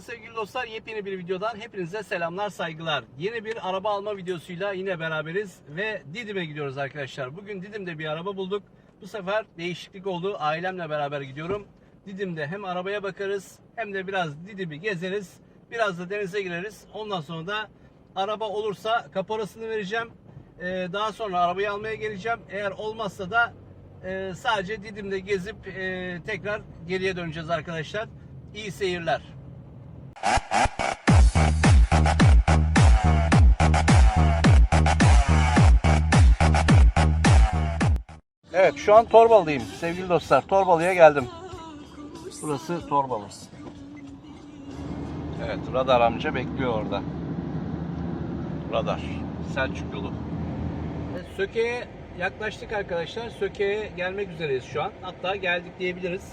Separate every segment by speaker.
Speaker 1: Merhaba sevgili dostlar. Yepyeni bir videodan hepinize selamlar, saygılar. Yeni bir araba alma videosuyla yine beraberiz ve Didim'e gidiyoruz arkadaşlar. Bugün Didim'de bir araba bulduk. Bu sefer değişiklik oldu. Ailemle beraber gidiyorum. Didim'de hem arabaya bakarız hem de biraz Didim'i gezeriz. Biraz da denize gireriz. Ondan sonra da araba olursa kaporasını vereceğim. Ee, daha sonra arabayı almaya geleceğim. Eğer olmazsa da e, sadece Didim'de gezip e, tekrar geriye döneceğiz arkadaşlar. İyi seyirler. Evet şu an Torbalı'dayım sevgili dostlar. Torbalı'ya geldim. Burası Torbalı. Evet radar amca bekliyor orada. Radar. Selçuk yolu. Söke'ye yaklaştık arkadaşlar. Söke'ye gelmek üzereyiz şu an. Hatta geldik diyebiliriz.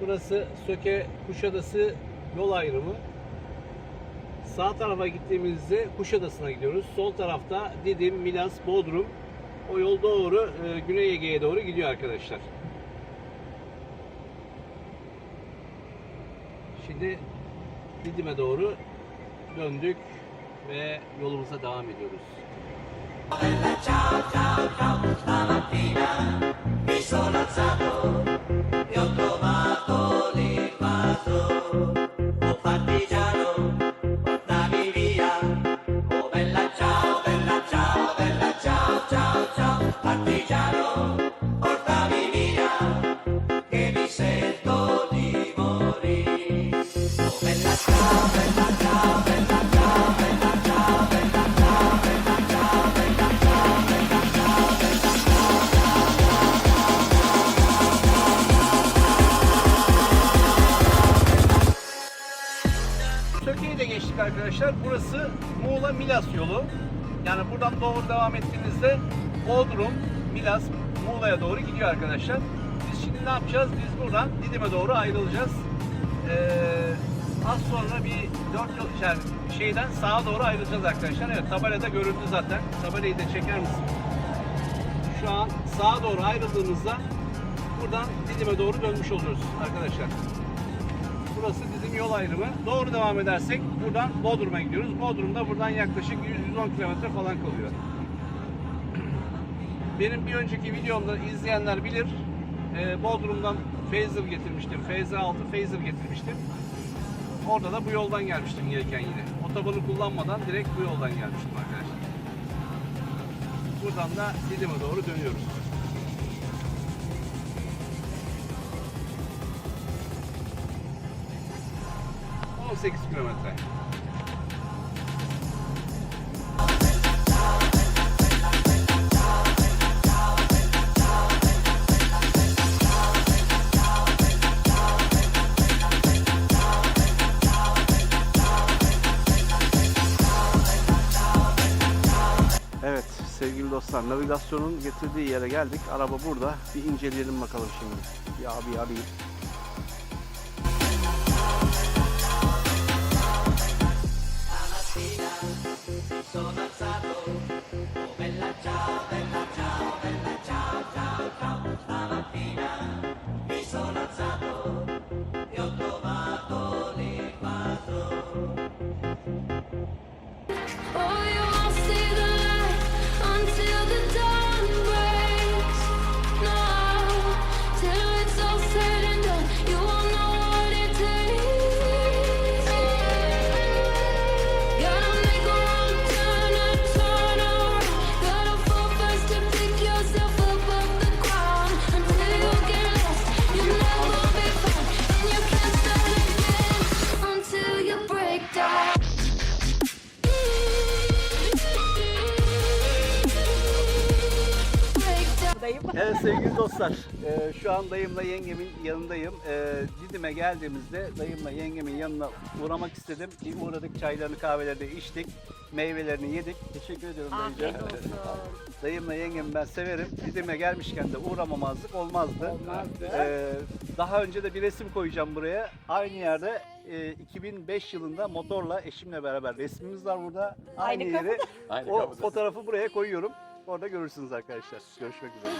Speaker 1: Burası Söke Kuşadası yol ayrımı. Sağ tarafa gittiğimizde Kuşadası'na gidiyoruz. Sol tarafta Didim, Milas, Bodrum. O yol doğru e, Güney Ege'ye doğru gidiyor arkadaşlar. Şimdi Didim'e doğru döndük ve yolumuza devam ediyoruz.
Speaker 2: Oh
Speaker 1: geçtik arkadaşlar. Burası Muğla Milas yolu. Yani buradan doğru devam ettiğinizde Bodrum, Milas, Muğla'ya doğru gidiyor arkadaşlar. Biz şimdi ne yapacağız? Biz buradan Didim'e doğru ayrılacağız. Ee, az sonra bir dört yol yani şeyden sağa doğru ayrılacağız arkadaşlar. Evet tabelada göründü zaten. Tabelayı da çeker misin? Şu an sağa doğru ayrıldığımızda buradan Didim'e doğru dönmüş oluyoruz arkadaşlar. Burası bizim yol ayrımı. Doğru devam edersek buradan Bodrum'a gidiyoruz. Bodrum'da buradan yaklaşık 100-110 kilometre falan kalıyor. Benim bir önceki videomda izleyenler bilir. Ee, Bodrum'dan Phaser getirmiştim. Phaser 6 Phaser getirmiştim. Orada da bu yoldan gelmiştim gelirken yine. Otobanı kullanmadan direkt bu yoldan gelmiştim arkadaşlar. Buradan da Didim'e doğru dönüyoruz. On sekiz kilometre. Evet sevgili dostlar navigasyonun getirdiği yere geldik. Araba burada. Bir inceleyelim bakalım şimdi. Bir abi arayayım.
Speaker 2: sono alzato come la ciao
Speaker 1: della dostlar, e, şu an dayımla yengemin yanındayım. E, Didim'e geldiğimizde dayımla yengemin yanına uğramak istedim. Bir uğradık, çaylarını kahvelerini içtik, meyvelerini yedik. Teşekkür ediyorum dayıcığım. Dayımla yengemi ben severim. Didim'e gelmişken de uğramamazlık olmazdı.
Speaker 3: Olmazdı.
Speaker 1: E, daha önce de bir resim koyacağım buraya. Aynı yerde e, 2005 yılında motorla eşimle beraber resmimiz var burada. Aynı,
Speaker 3: Aynı
Speaker 1: yeri.
Speaker 3: Aynı
Speaker 1: o
Speaker 3: kapıda.
Speaker 1: fotoğrafı buraya koyuyorum. Orada görürsünüz arkadaşlar. Görüşmek üzere.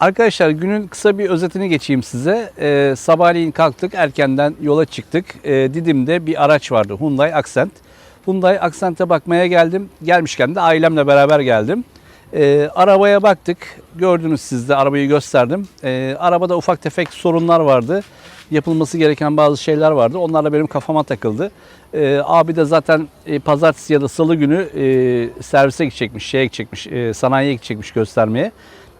Speaker 1: Arkadaşlar günün kısa bir özetini geçeyim size. Ee, sabahleyin kalktık, erkenden yola çıktık. Ee, Didim'de bir araç vardı, Hyundai Accent. Hyundai Accent'e bakmaya geldim. Gelmişken de ailemle beraber geldim. Ee, arabaya baktık. Gördünüz siz de arabayı gösterdim. Ee, arabada ufak tefek sorunlar vardı. Yapılması gereken bazı şeyler vardı. Onlar da benim kafama takıldı. Ee, abi de zaten e, pazartesi ya da salı günü e, servise gidecekmiş, şeye gidecekmiş, e, sanayiye gidecekmiş göstermeye.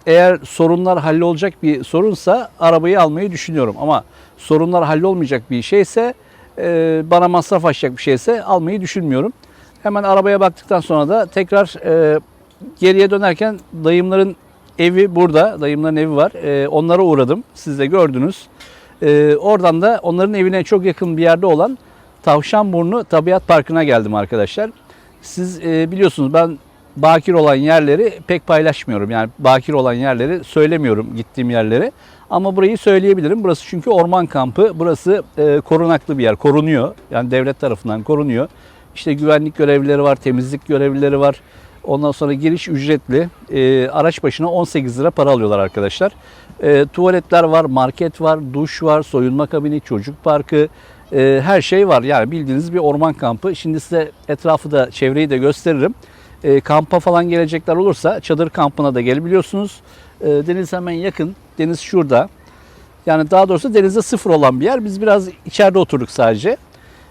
Speaker 1: Eğer sorunlar hallolacak bir sorunsa arabayı almayı düşünüyorum. Ama sorunlar hallolmayacak bir şeyse e, bana masraf açacak bir şeyse almayı düşünmüyorum. Hemen arabaya baktıktan sonra da tekrar e, geriye dönerken dayımların evi burada. Dayımların evi var. E, onlara uğradım. Siz de gördünüz. E, oradan da onların evine çok yakın bir yerde olan Tavşanburnu Tabiat Parkı'na geldim arkadaşlar. Siz e, biliyorsunuz ben bakir olan yerleri pek paylaşmıyorum. Yani bakir olan yerleri söylemiyorum gittiğim yerleri. Ama burayı söyleyebilirim. Burası çünkü orman kampı. Burası e, korunaklı bir yer. Korunuyor. Yani devlet tarafından korunuyor. İşte güvenlik görevlileri var, temizlik görevlileri var. Ondan sonra giriş ücretli. E, araç başına 18 lira para alıyorlar arkadaşlar. E, tuvaletler var, market var, duş var, soyunma kabini, çocuk parkı, e, her şey var. Yani bildiğiniz bir orman kampı. Şimdi size etrafı da, çevreyi de gösteririm. E, kampa falan gelecekler olursa çadır kampına da gelebiliyorsunuz. E, deniz hemen yakın. Deniz şurada. Yani daha doğrusu denizde sıfır olan bir yer. Biz biraz içeride oturduk sadece.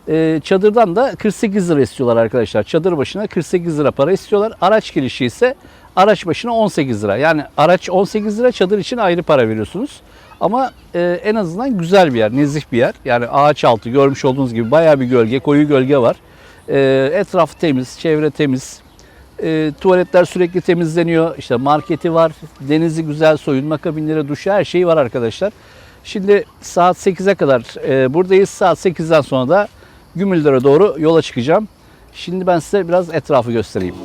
Speaker 1: E, çadırdan da 48 lira istiyorlar arkadaşlar. Çadır başına 48 lira para istiyorlar. Araç girişi ise araç başına 18 lira. Yani araç 18 lira çadır için ayrı para veriyorsunuz. Ama e, en azından güzel bir yer, nezih bir yer. Yani ağaç altı görmüş olduğunuz gibi bayağı bir gölge, koyu gölge var. E, etraf temiz, çevre temiz. E, tuvaletler sürekli temizleniyor. İşte marketi var, denizi güzel, soyunma kabinleri, duşu her şeyi var arkadaşlar. Şimdi saat 8'e kadar e, buradayız. Saat 8'den sonra da Gümüldere doğru yola çıkacağım. Şimdi ben size biraz etrafı göstereyim.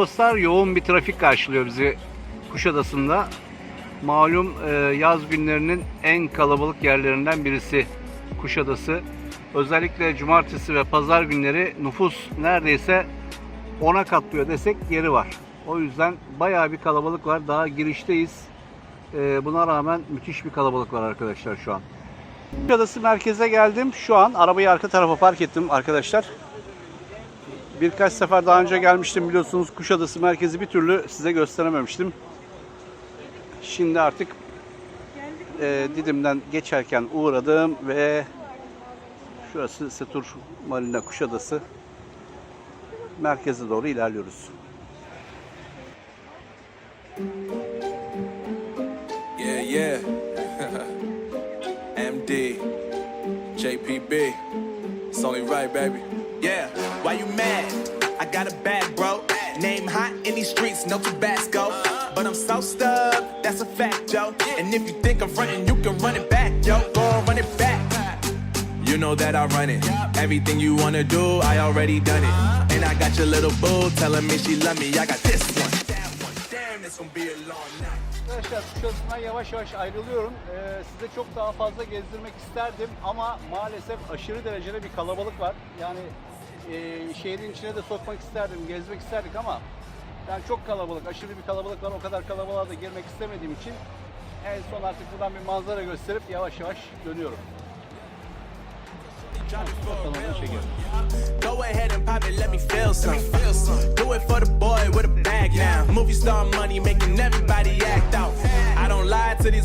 Speaker 1: Dostlar yoğun bir trafik karşılıyor bizi Kuşadası'nda. Malum e, yaz günlerinin en kalabalık yerlerinden birisi Kuşadası. Özellikle cumartesi ve pazar günleri nüfus neredeyse 10'a katlıyor desek yeri var. O yüzden bayağı bir kalabalık var. Daha girişteyiz. E, buna rağmen müthiş bir kalabalık var arkadaşlar şu an. Kuşadası merkeze geldim. Şu an arabayı arka tarafa park ettim arkadaşlar. Birkaç sefer daha önce gelmiştim biliyorsunuz Kuşadası merkezi bir türlü size gösterememiştim. Şimdi artık e, Didim'den geçerken uğradım ve şurası Setur Marina Kuşadası merkeze doğru ilerliyoruz.
Speaker 3: Yeah, yeah. MD, JPB. It's only right, baby.
Speaker 4: Yeah, why you mad? I got a bag, bro. Name hot in these streets, no Tabasco. But I'm so stuck, that's a fact, yo. And if you think I'm frontin', you can run it back, yo. Go on, run it back. You know that I run it. Everything you wanna do, I already done it. And I got your little boo telling me she love me. I got this one, that one. Damn, it's gonna be a long night.
Speaker 1: Arkadaşlar Kuşadası'ndan yavaş yavaş ayrılıyorum. Ee, size çok daha fazla gezdirmek isterdim ama maalesef aşırı derecede bir kalabalık var. Yani e, şehrin içine de sokmak isterdim, gezmek isterdik ama yani çok kalabalık, aşırı bir kalabalık var. O kadar kalabalığa da girmek istemediğim için en son artık buradan bir manzara gösterip yavaş yavaş dönüyorum.
Speaker 4: Go ahead and pop it, let me feel some. Do it for the boy with a bag now. Movie star money making everybody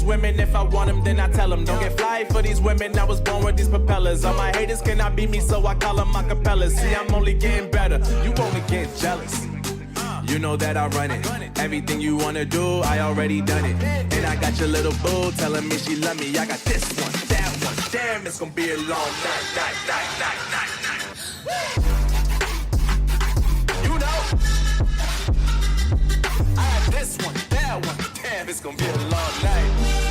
Speaker 4: women. If I want them, then I tell them. Don't get fly for these women. I was born with these propellers. All my haters cannot beat me, so I call them acapellas. See, I'm only getting better. You only get jealous. You know that I run it. Everything you wanna do, I already done it. And I got your little boo telling me she love me. I got this one, that one. Damn, it's gonna be a long night, night, night, night, night, night. You know, I got this one, that one. Damn, it's gonna be a long night.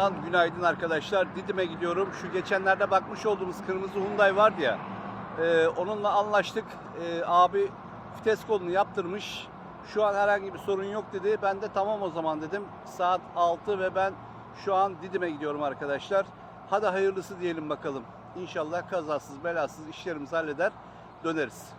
Speaker 1: Altısından günaydın arkadaşlar. Didim'e gidiyorum. Şu geçenlerde bakmış olduğumuz kırmızı Hyundai vardı ya. e, onunla anlaştık. E, abi vites kolunu yaptırmış. Şu an herhangi bir sorun yok dedi. Ben de tamam o zaman dedim. Saat 6 ve ben şu an Didim'e gidiyorum arkadaşlar. Hadi hayırlısı diyelim bakalım. İnşallah kazasız belasız işlerimizi halleder döneriz.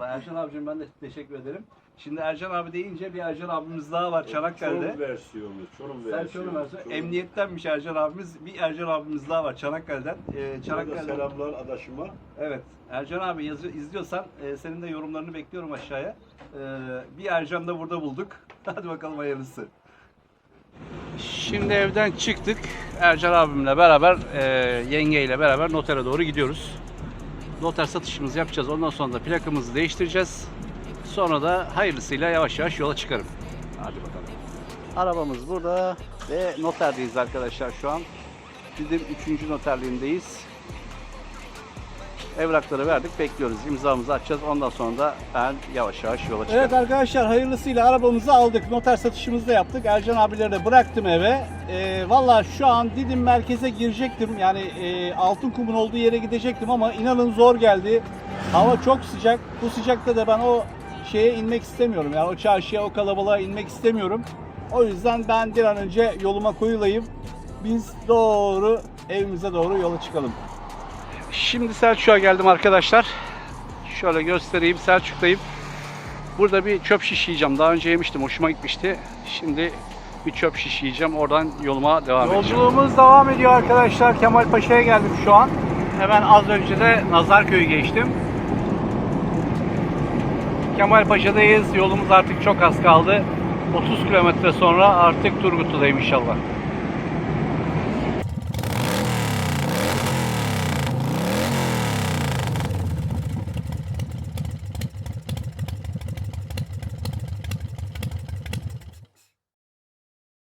Speaker 1: İnşallah. Ercan abicim ben de teşekkür ederim. Şimdi Ercan abi deyince bir Ercan abimiz daha var Çanakkale'de.
Speaker 5: Çorum versiyonu, Çorum
Speaker 1: Sen
Speaker 5: versiyonu.
Speaker 1: şunu versin.
Speaker 5: Çorum.
Speaker 1: Emniyettenmiş Ercan abimiz. Bir Ercan abimiz daha var Çanakkale'den. Ee,
Speaker 5: Burada
Speaker 1: Çanakkale'den.
Speaker 5: selamlar adaşıma.
Speaker 1: Evet. Ercan abi yazı, izliyorsan e, senin de yorumlarını bekliyorum aşağıya. Ee, bir Ercan da burada bulduk. Hadi bakalım hayırlısı. Şimdi evden çıktık. Ercan abimle beraber, e, yengeyle beraber notere doğru gidiyoruz. Noter satışımızı yapacağız. Ondan sonra da plakamızı değiştireceğiz. Sonra da hayırlısıyla yavaş yavaş yola çıkarım. Hadi bakalım. Arabamız burada ve noterdeyiz arkadaşlar şu an. Bizim 3. noterliğindeyiz. Evrakları verdik, bekliyoruz. İmzamızı atacağız. Ondan sonra da ben yavaş yavaş yola çıkarım. Evet arkadaşlar hayırlısıyla arabamızı aldık. Noter satışımızı da yaptık. Ercan abileri de bıraktım eve. Ee, Valla şu an Didim merkeze girecektim. Yani e, altın kumun olduğu yere gidecektim ama inanın zor geldi. Hava çok sıcak. Bu sıcakta da ben o şeye inmek istemiyorum. Yani o çarşıya, o kalabalığa inmek istemiyorum. O yüzden ben bir an önce yoluma koyulayım. Biz doğru evimize doğru yola çıkalım. Şimdi Selçuk'a geldim arkadaşlar. Şöyle göstereyim Selçuk'tayım. Burada bir çöp şiş yiyeceğim. Daha önce yemiştim. Hoşuma gitmişti. Şimdi bir çöp şiş yiyeceğim. Oradan yoluma devam edeceğim. Yolculuğumuz devam ediyor arkadaşlar. Kemalpaşa'ya geldim şu an. Hemen az önce de Nazarköy'ü geçtim. Kemalpaşa'dayız. Yolumuz artık çok az kaldı. 30 kilometre sonra artık Turgutlu'dayım inşallah.